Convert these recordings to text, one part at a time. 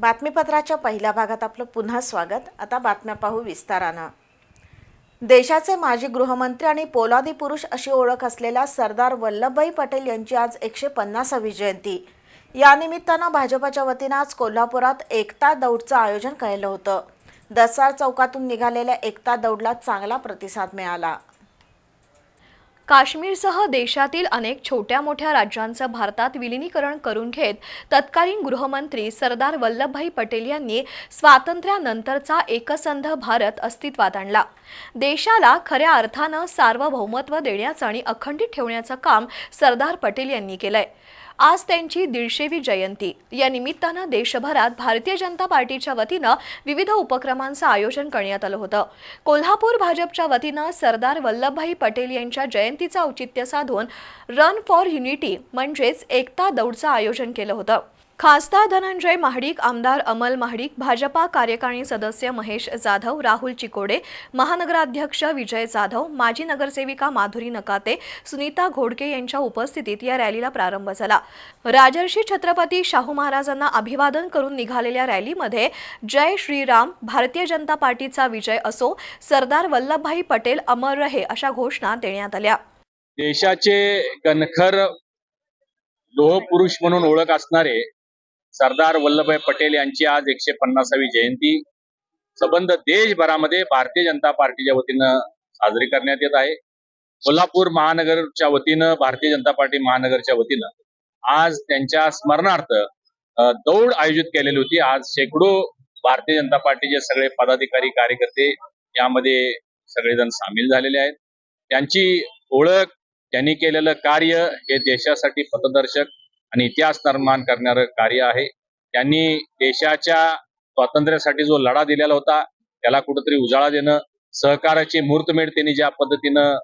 बातमीपत्राच्या पहिल्या भागात आपलं पुन्हा स्वागत. आता बातम्या पाहू विस्तारानं. देशाचे माजी गृहमंत्री आणि पोलादी पुरुष अशी ओळख असलेल्या सरदार वल्लभभाई पटेल यांची आज एकशे पन्नासावी जयंती. यानिमित्तानं भाजपाच्या भाजपच्या वतीनं आज कोल्हापुरात एकता दौडचं आयोजन केलं होतं. दसार चौकातून निघालेल्या एकता दौडला चांगला प्रतिसाद मिळाला. काश्मीरसह देशातील अनेक छोट्या मोठ्या राज्यांचं भारतात विलिनीकरण करून घेत तत्कालीन गृहमंत्री सरदार वल्लभभाई पटेल यांनी स्वातंत्र्यानंतरचा एकसंध भारत अस्तित्वात आणला. देशाला खऱ्या अर्थानं सार्वभौमत्व देण्याचं आणि अखंडित ठेवण्याचं काम सरदार पटेल यांनी केलंय. आज त्यांची दीडशेवी जयंती. या निमित्तानं देशभरात भारतीय जनता पार्टीच्या वतीनं विविध उपक्रमांचं आयोजन करण्यात आलं होतं. कोल्हापूर भाजपच्या वतीनं सरदार वल्लभभाई पटेल यांच्या जयंतीचं औचित्य साधून रन फॉर युनिटी म्हणजेच एकता दौडचं आयोजन केलं होतं. खासदार धनंजय महाडिक आमदार अमल महाडिक भाजपा कार्यकारिणी सदस्य महेश जाधव राहुल चिकोडे महानगराध्यक्ष विजय जाधव माजी नगरसेविका माधुरी नकाते सुनीता घोडके यांच्या उपस्थितीत या रॅलीला प्रारंभ झाला. राजर्षी छत्रपती शाहू महाराजांना अभिवादन करून निघालेल्या रॅलीमध्ये जय श्रीराम भारतीय जनता पार्टीचा विजय असो सरदार वल्लभभाई पटेल अमर रहे अशा घोषणा देण्यात आल्या. देशाचे कणखर लोहपुरुष म्हणून ओळख असणारे सरदार वल्लभभाई पटेल यांची आज एकशे पन्नासावी जयंती. सबंध देशभरामध्ये भारतीय जनता पार्टीच्या वतीनं साजरी करण्यात येत आहे. कोल्हापूर महानगरच्या वतीनं भारतीय जनता पार्टी महानगरच्या वतीनं आज त्यांच्या स्मरणार्थ दौड आयोजित केलेली होती. आज शेकडो भारतीय जनता पार्टीचे सगळे पदाधिकारी कार्यकर्ते यामध्ये सगळेजण सामील झालेले आहेत. त्यांची ओळख त्यांनी केलेलं कार्य हे देशासाठी पथदर्शक आणि इतिहास निर्माण करणारं कार्य आहे. त्यांनी देशाच्या स्वातंत्र्यासाठी जो लढा दिलेला होता त्याला कुठंतरी उजाळा देणं सहकाराची मूर्तमेढ त्यांनी ज्या पद्धतीनं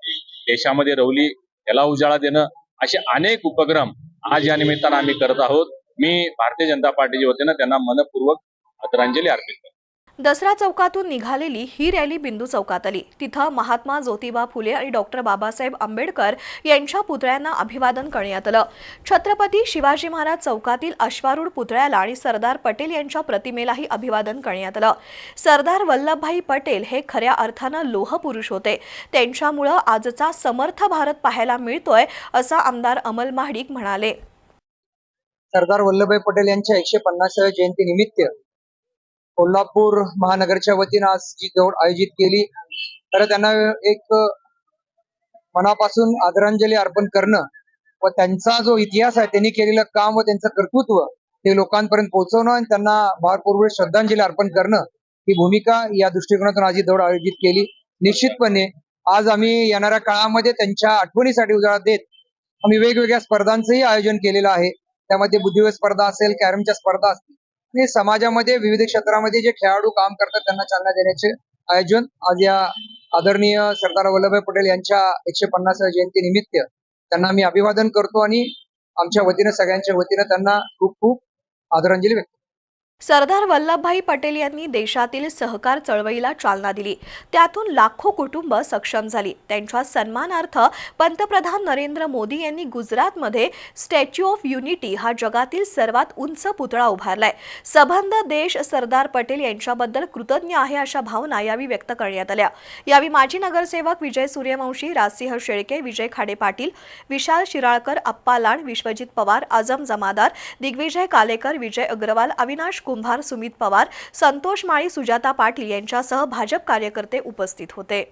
देशामध्ये रवली त्याला उजाळा देणं असे अनेक उपक्रम आज या निमित्तानं आम्ही करत आहोत. मी भारतीय जनता पार्टीच्या वतीनं त्यांना मनपूर्वक आदरांजली अर्पित करतो. दसरा चौकातून निघालेली ही रॅली बिंदू चौकात आली. तिथं महात्मा ज्योतिबा फुले आणि डॉक्टर बाबासाहेब आंबेडकर यांच्या पुतळ्यांना अभिवादन करण्यात आलं. छत्रपती शिवाजी महाराज चौकातील अश्वारूढ पुतळ्याला आणि सरदार पटेल यांच्या प्रतिमेलाही अभिवादन करण्यात आलं. सरदार वल्लभभाई पटेल हे खऱ्या अर्थानं लोहपुरुष होते. त्यांच्यामुळं आजचा समर्थ भारत पाहायला मिळतोय असं आमदार अमल महाडिक म्हणाले. सरदार वल्लभभाई पटेल यांच्या एकशे पन्नासाव्या जयंती निमित्त कोल्हापूर महानगरच्या वतीनं आज जी दौड आयोजित केली. तर त्यांना एक मनापासून आदरांजली अर्पण करणं व त्यांचा जो इतिहास आहे त्यांनी केलेलं काम व त्यांचं कर्तृत्व ते लोकांपर्यंत पोहोचवणं आणि त्यांना भारपूर्वक श्रद्धांजली अर्पण करणं ही भूमिका या दृष्टिकोनातून आज ही दौड आयोजित केली. निश्चितपणे आज आम्ही येणाऱ्या काळामध्ये त्यांच्या आठवणीसाठी उजाळा देत आम्ही वेगवेगळ्या स्पर्धांचंही आयोजन केलेलं आहे. त्यामध्ये बुद्धिबळ स्पर्धा असेल कॅरमच्या स्पर्धा असतील आणि समाजामध्ये विविध क्षेत्रामध्ये जे खेळाडू काम करतात त्यांना चालना देण्याचे आयोजन आज या आदरणीय सरदार वल्लभभाई पटेल यांच्या एकशे पन्नासाव्या जयंती निमित्त त्यांना मी अभिवादन करतो आणि आमच्या वतीनं सगळ्यांच्या वतीनं त्यांना खूप खूप आदरांजली व्यक्त सरदार वल्लभभाई पटेल यांनी देशातील सहकार चळवळीला चालना दिली. त्यातून लाखो कुटुंब सक्षम झाली. त्यांच्या सन्मानार्थ पंतप्रधान नरेंद्र मोदी यांनी गुजरातमध्ये स्टॅच्यू ऑफ युनिटी हा जगातील सर्वात उंच पुतळा उभारलाय. सबंध देश सरदार पटेल यांच्याबद्दल कृतज्ञ आहे अशा भावना यावेळी व्यक्त करण्यात आल्या. यावेळी माजी नगरसेवक विजय सूर्यवंशी राजसिंह शेळके विजय खाडे पाटील विशाल शिराळकर अप्पा लाड विश्वजित पवार आझम जमादार दिग्विजय कालेकर विजय अग्रवाल अविनाश कुंभार सुमित पवार संतोष माळी सुजाता पाटील यांच्यासह भाजप कार्यकर्ते उपस्थित होते.